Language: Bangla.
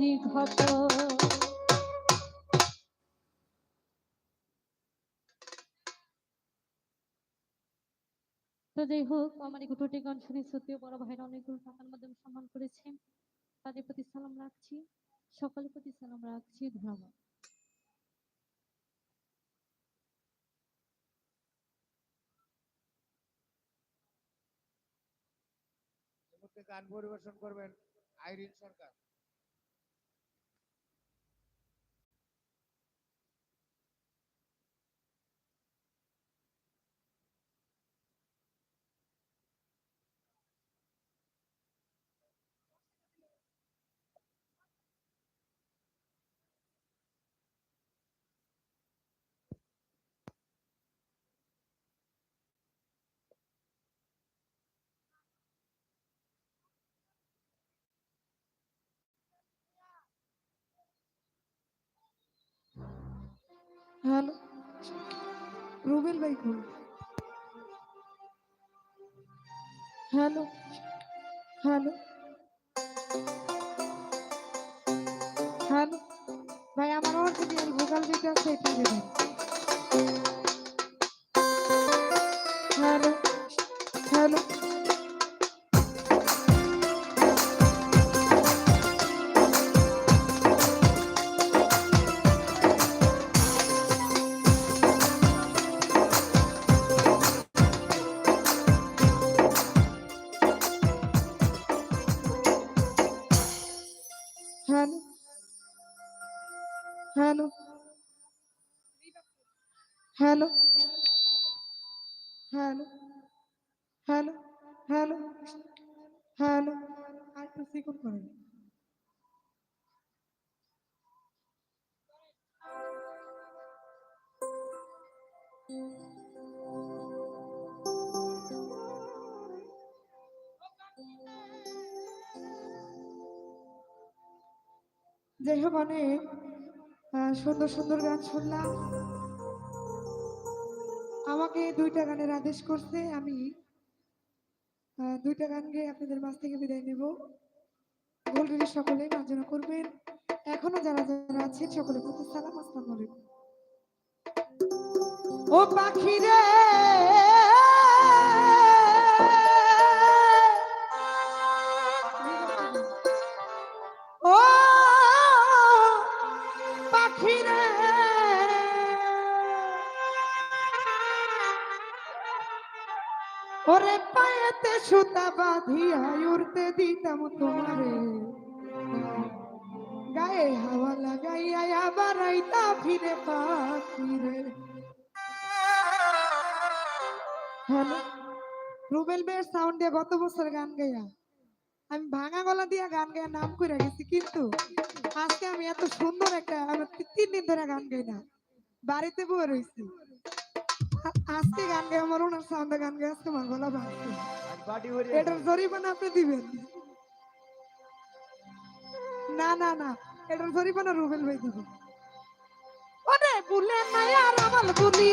হইছি ক্ষত তো যাই হোক, আমার সত্যিও বড় ভাইরা অনেকগুলো টাকার মাধ্যমে সম্মান করেছেন তাদের প্রতি সালাম রাখছি, সকলের প্রতি সালাম রাখছি, ধন্যবাদ। গান পরিবেশন করবেন আইরিন সরকার। হ্যালো। রুবেল ভাই কোন? হ্যালো। হ্যালো। হ্যালো। ভাই, আমার যদি আমি ভোকাল দিতে আছে এটা দেবেন Hello. Hello. Hello. Hello. Hello. Hello. Hello. আর প্রসিকন করেন যাই হোক, অনেক সুন্দর সুন্দর গান শুনলাম। আমাকে দুইটা গানের আদেশ করছে, আমি দুইটা গান গেয়ে আপনাদের মাঝ থেকে বিদায় নেব। গোল্ডের সকলে নাচনা করবেন। এখনও যারা যারা আছেন, সকলে সালাম, আসসালামু ও পাখি রে ওরে পায়েতে সুতা বাঁধিয়া উড়তে দিতাম তোমারে। গায়ে হাওয়া লাগাইয়া আবার আইতা ফিরে পাখি রে হ্যালো, রুবেল বের সাউন্ড দিয়ে গত বছর গান গাইয়া। আমি ভাঙা গলা দিয়া গান গাইয়া নাম করে গেছি, কিন্তু আজকে আমি এত সুন্দর একটা, আমি তিন দিন ধরে গান গাই না, বাড়িতে বয়ে রয়েছি আজকে গান গাই আমার ওনার সাউন্ডে গান গাই আজকে আমার গলা ভাঙছে এটার জরিমানা আপনি দিবেন? না না না এটার জরিমানা রুবেল ভাই দিবেন ওরে বুলে নাই আর আমার বুলি।